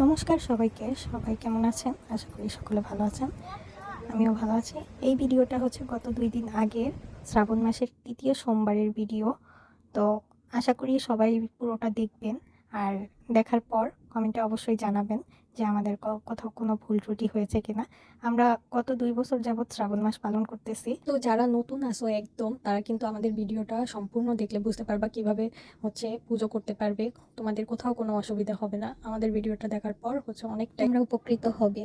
নমস্কার সবাইকে। সবাই কেমন আছেন? আশা করি সকলে ভালো আছেন। আমিও ভালো আছি। এই ভিডিওটা হচ্ছে গত দুই দিন আগের শ্রাবণ মাসের তৃতীয় সোমবারের ভিডিও। তো আশা করি সবাই পুরোটা দেখবেন। আর দেখার পর কমেন্টে অবশ্যই জানাবেন যে আমাদের কোথাও কোনো ভুল ত্রুটি হয়েছে কিনা। আমরা গত দুই বছর যাবৎ শ্রাবণ মাস পালন করতেছি। তো যারা নতুন আসো একদম, তারা কিন্তু আমাদের ভিডিওটা সম্পূর্ণ দেখলে বুঝতে পারবা কীভাবে হচ্ছে পুজো করতে পারবে। তোমাদের কোথাও কোনো অসুবিধা হবে না। আমাদের ভিডিওটা দেখার পর হচ্ছে অনেকটা আমরা উপকৃত হবে।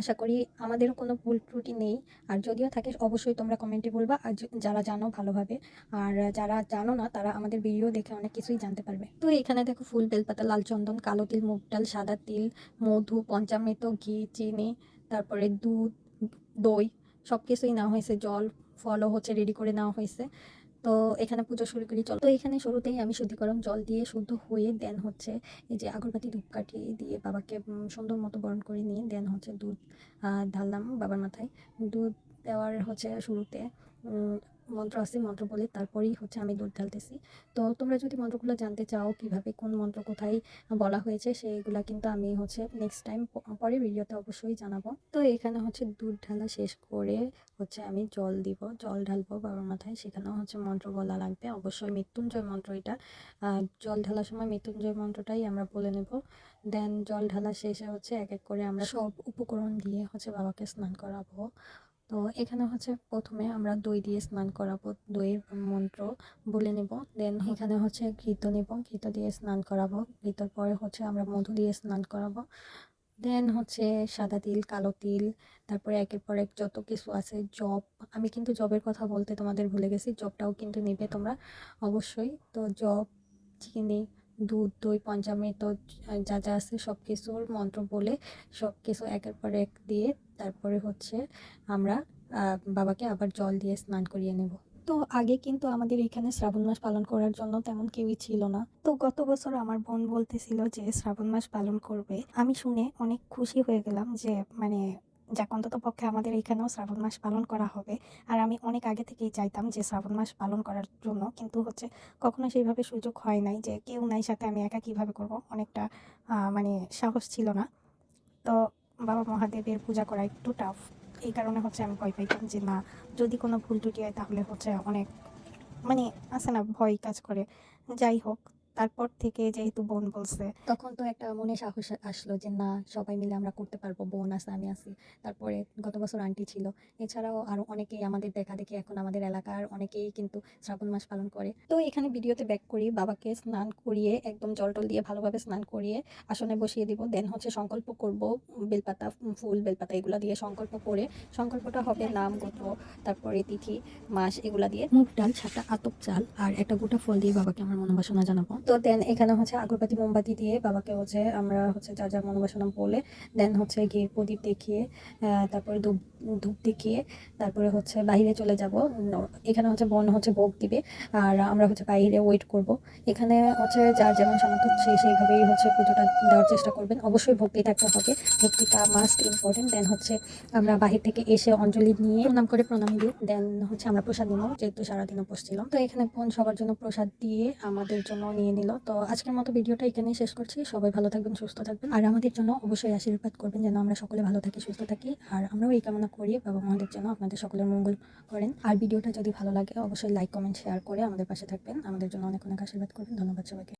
আশা করি আমাদেরও কোনো ভুল ত্রুটি নেই। আর যদিও থাকে, অবশ্যই তোমরা কমেন্টে বলবা। আর যারা জানো ভালোভাবে। আর যারা জানো না, তারা আমাদের ভিডিও দেখে অনেক কিছুই জানতে পারবে। তো এখানে দেখো ফুল বেলপাতা, লাল চন্দন, কালো তিল, মুগ ডাল, সাদা তিল, মধু, পঞ্চামৃত, ঘি, চিনি, তারপরে দুধ, দই সব কিছুই নেওয়া হয়েছে। জল, ফলও হচ্ছে রেডি করে নেওয়া হয়েছে। তো এখানে পুজো শুরু করি। চল, তো এখানে শুরুতেই আমি শুদ্ধিকরণ জল দিয়ে শুদ্ধ হয়ে দেন হচ্ছে এই যে আগরবাতি ধূপকাঠি দিয়ে বাবাকে সুন্দর মতো বরণ করে নিয়ে দেন হচ্ছে দুধ ঢাললাম বাবার মাথায়। দুধ দেওয়ার হচ্ছে শুরুতে মন্ত্র আছে, মন্ত্র বলে তারপরেই হচ্ছে আমি দুধ ঢালতেছি। তো তোমরা যদি মন্ত্রগুলো জানতে চাও কীভাবে, কোন মন্ত্র কোথায় বলা হয়েছে, সেইগুলা কিন্তু আমি হচ্ছে নেক্সট টাইম পরের ভিডিওতে অবশ্যই জানাব। তো এখানে হচ্ছে দুধ ঢালা শেষ করে হচ্ছে আমি জল দিব। জল ঢালবো বাবার মাথায়, সেখানেও হচ্ছে মন্ত্র বলা লাগবে। অবশ্যই মৃত্যুঞ্জয় মন্ত্র এটা। জল ঢালার সময় মৃত্যুঞ্জয় মন্ত্রটাই আমরা বলে নেব। দেন জল ঢালা শেষে হচ্ছে এক এক করে আমরা সব উপকরণ দিয়ে হচ্ছে বাবাকে স্নান করাবো। তো এখানে হচ্ছে প্রথমে আমরা দই দিয়ে স্নান করাবো দইয়ের মন্ত্র বলে নেব। দেন এখানে হচ্ছে ঘৃত নেব ঘৃত দিয়ে স্নান করাবো। ঘৃতর পরে হচ্ছে আমরা মধু দিয়ে স্নান করাবো। দেন হচ্ছে সাদা তিল কালো তিল তারপরে একের পর এক যত কিছু আছে জব আমি কিন্তু জবের কথা বলতে তোমাদের ভুলে গেছি জবটাও কিন্তু নেবে তোমরা অবশ্যই। তো জব চিনি দুধ দই পঞ্চামৃত যা যা আছে সব কিছুর মন্ত্র বলে সব কিছু একের পর এক দিয়ে তারপরে হচ্ছে আমরা বাবাকে আবার জল দিয়ে স্নান করিয়ে নেব। তো আগে কিন্তু আমাদের এখানে শ্রাবণ মাস পালন করার জন্য তেমন কেউই ছিল না। তো গত বছর আমার বোন বলতেছিল যে শ্রাবণ মাস পালন করবে। আমি শুনে অনেক খুশি হয়ে গেলাম যে মানে যাক, অন্তত পক্ষে আমাদের এখানেও শ্রাবণ মাস পালন করা হবে। আর আমি অনেক আগে থেকেই চাইতাম যে শ্রাবণ মাস পালন করার জন্য। কিন্তু হচ্ছে কখনো সেইভাবে সুযোগ হয় নাই যে কেউ নাই সাথে আমি একা কীভাবে করব। অনেকটা মানে সাহস ছিল না। তো বাবা মহাদেবের পূজা করা একটু টাফ এই কারণে হচ্ছে আমি ভয় পাইতাম যে, না, যদি কোনো ভুল ত্রুটি হয় তাহলে হচ্ছে অনেক মানে আছে না, ভয় কাজ করে। যাই হোক তারপর থেকে যেহেতু বোন বলছে। তখন তো একটা মনে সাহস আসলো যে, না, সবাই মিলে আমরা করতে পারব, বোন আছে, আমি আছি। তারপরে গত বছর আন্টি ছিল। এছাড়াও আরও অনেকেই আমাদের দেখা দেখি এখন আমাদের এলাকার অনেকেই কিন্তু শ্রাবণ মাস পালন করে। তো এখানে ভিডিওতে ব্যাক করি, বাবাকে স্নান করিয়ে একদম জল টল দিয়ে ভালোভাবে স্নান করিয়ে আসনে বসিয়ে দিব। দেন হচ্ছে সংকল্প করব, বেলপাতা, ফুল, বেলপাতা এগুলা দিয়ে সংকল্প করে, সংকল্পটা হবে নাম, গোত্র, তারপরে তিথি, মাস এগুলা দিয়ে মুগ ডাল ছাটা আতপ চাল আর একটা গোটা ফল দিয়ে বাবাকে আমার মনোবাসনা জানাব। তো দেন এখানে হচ্ছে আগরবাতি, মোমবাতি দিয়ে বাবাকে হচ্ছে আমরা হচ্ছে যা যা মনোবাসনা বলে দেন হচ্ছে গিয়ে প্রদীপ দেখিয়ে তারপরে ধূপ দেখিয়ে তারপরে হচ্ছে বাইরে চলে যাব। এখানে হচ্ছে বন হচ্ছে ভোগ দিবে আর আমরা হচ্ছে বাইরে ওয়েট করব। এখানে হচ্ছে যার যেমন সামর্থ্য সেই সেইভাবেই হচ্ছে পুজোটা দেওয়ার চেষ্টা করবেন। অবশ্যই ভক্তি থাকতে হবে। ভক্তিটা মাস্ট ইম্পর্টেন্ট দেন হচ্ছে আমরা বাহির থেকে এসে অঞ্জলি নিয়ে প্রণাম করে প্রণাম দিই। দেন হচ্ছে আমরা প্রসাদ নিলাম যেহেতু সারাদিন উপোস ছিলাম তো এখানে বোন সবার জন্য প্রসাদ দিয়ে আমাদের জন্য নিয়ে নিল। তো আজকের মতো ভিডিওটা এখানেই শেষ করছি। সবাই ভালো থাকবেন, সুস্থ থাকবেন। আর আমাদের জন্য অবশ্যই আশীর্বাদ করবেন, যেন আমরা সকলে ভালো থাকি, সুস্থ থাকি। আর আমরাও এই কামনা করি বাবা মাদের জন্য আপনাদের সকলের মঙ্গল করেন। আর ভিডিওটা যদি ভালো লাগে, অবশ্যই লাইক কমেন্ট শেয়ার করে আমাদের পাশে থাকবেন। আমাদের জন্য অনেক অনেক আশীর্বাদ করবেন। ধন্যবাদ সবাইকে।